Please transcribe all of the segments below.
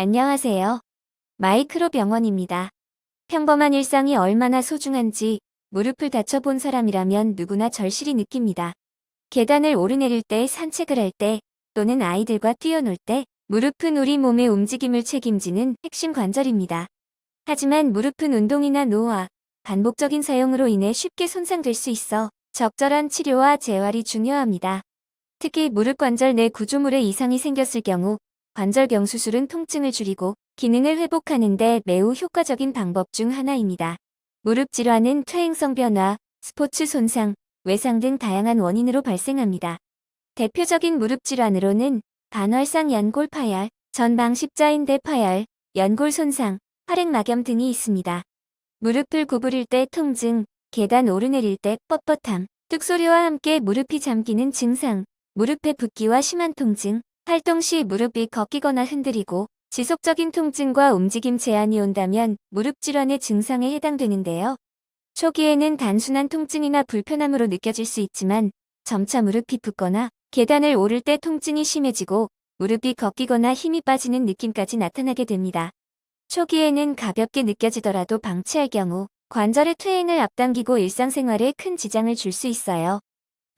안녕하세요. 마이크로 병원입니다. 평범한 일상이 얼마나 소중한지 무릎을 다쳐본 사람이라면 누구나 절실히 느낍니다. 계단을 오르내릴 때, 산책을 할 때, 또는 아이들과 뛰어놀 때, 무릎은 우리 몸의 움직임을 책임지는 핵심 관절입니다. 하지만 무릎은 운동이나 노화, 반복적인 사용으로 인해 쉽게 손상될 수 있어 적절한 치료와 재활이 중요합니다. 특히 무릎 관절 내 구조물에 이상이 생겼을 경우 관절경 수술은 통증을 줄이고 기능을 회복하는 데 매우 효과적인 방법 중 하나입니다. 무릎 질환은 퇴행성 변화, 스포츠 손상, 외상 등 다양한 원인으로 발생합니다. 대표적인 무릎 질환으로는 반월상 연골 파열, 전방 십자인대 파열, 연골 손상, 활액막염 등이 있습니다. 무릎을 구부릴 때 통증, 계단 오르내릴 때 뻣뻣함, 뚝소리와 함께 무릎이 잠기는 증상, 무릎의 붓기와 심한 통증, 활동 시 무릎이 걷기거나 흔들리고 지속적인 통증과 움직임 제한이 온다면 무릎 질환의 증상에 해당되는데요. 초기에는 단순한 통증이나 불편함으로 느껴질 수 있지만 점차 무릎이 붓거나 계단을 오를 때 통증이 심해지고 무릎이 걷기거나 힘이 빠지는 느낌까지 나타나게 됩니다. 초기에는 가볍게 느껴지더라도 방치할 경우 관절의 퇴행을 앞당기고 일상생활에 큰 지장을 줄 수 있어요.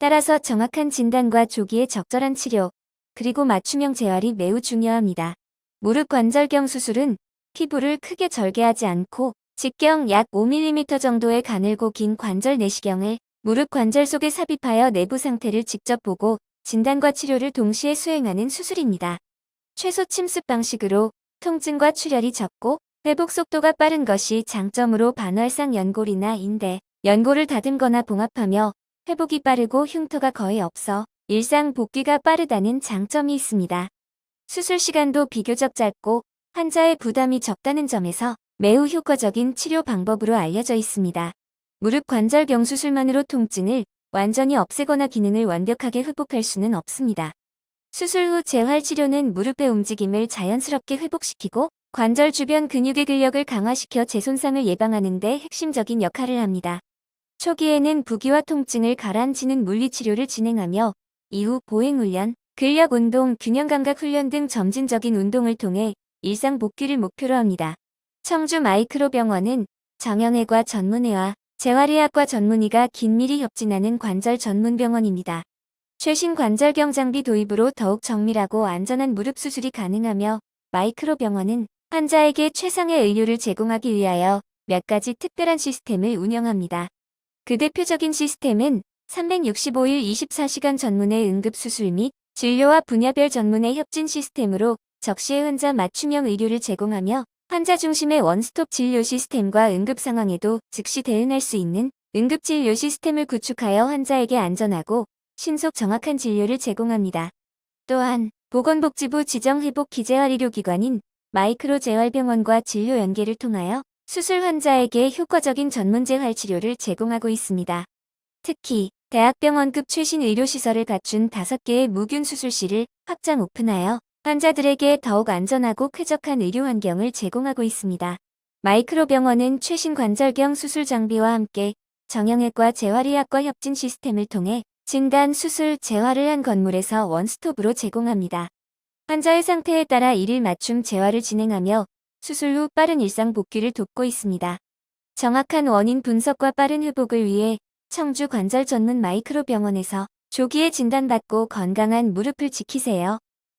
따라서 정확한 진단과 조기에 적절한 치료, 그리고 맞춤형 재활이 매우 중요합니다. 무릎 관절경 수술은 피부를 크게 절개하지 않고 직경 약 5mm 정도의 가늘고 긴 관절 내시경을 무릎 관절 속에 삽입하여 내부 상태를 직접 보고 진단과 치료를 동시에 수행하는 수술입니다. 최소 침습 방식으로 통증과 출혈이 적고 회복 속도가 빠른 것이 장점으로 반월상 연골이나 인대, 연골을 다듬거나 봉합하며 회복이 빠르고 흉터가 거의 없어 일상 복귀가 빠르다는 장점이 있습니다. 수술 시간도 비교적 짧고 환자의 부담이 적다는 점에서 매우 효과적인 치료 방법으로 알려져 있습니다. 무릎 관절경 수술만으로 통증을 완전히 없애거나 기능을 완벽하게 회복할 수는 없습니다. 수술 후 재활 치료는 무릎의 움직임을 자연스럽게 회복시키고 관절 주변 근육의 근력을 강화시켜 재손상을 예방하는 데 핵심적인 역할을 합니다. 초기에는 부기와 통증을 가라앉히는 물리치료를 진행하며 이후 보행훈련, 근력운동, 균형감각 훈련 등 점진적인 운동을 통해 일상 복귀를 목표로 합니다. 청주 마이크로병원은 정형외과 전문의와 재활의학과 전문의가 긴밀히 협진하는 관절 전문 병원입니다. 최신 관절경 장비 도입으로 더욱 정밀하고 안전한 무릎 수술이 가능하며 마이크로 병원은 환자에게 최상의 의료를 제공하기 위하여 몇 가지 특별한 시스템을 운영합니다. 그 대표적인 시스템은 365일 24시간 전문의 응급수술 및 진료와 분야별 전문의 협진 시스템으로 적시의 환자 맞춤형 의료를 제공하며 환자 중심의 원스톱 진료 시스템과 응급 상황에도 즉시 대응할 수 있는 응급 진료 시스템을 구축하여 환자에게 안전하고 신속 정확한 진료를 제공합니다. 또한 보건복지부 지정회복 기재활 의료기관인 마이크로 재활병원과 진료 연계를 통하여 수술 환자에게 효과적인 전문 재활 치료를 제공하고 있습니다. 특히 대학병원급 최신 의료시설을 갖춘 5개의 무균 수술실을 확장 오픈하여 환자들에게 더욱 안전하고 쾌적한 의료 환경을 제공하고 있습니다. 마이크로 병원은 최신 관절경 수술 장비와 함께 정형외과 재활의학과 협진 시스템을 통해 진단, 수술, 재활을 한 건물에서 원스톱으로 제공합니다. 환자의 상태에 따라 일일 맞춤 재활을 진행하며 수술 후 빠른 일상 복귀를 돕고 있습니다. 정확한 원인 분석과 빠른 회복을 위해 청주 관절 전문 마이크로 병원에서 조기에 진단받고 건강한 무릎을 지키세요.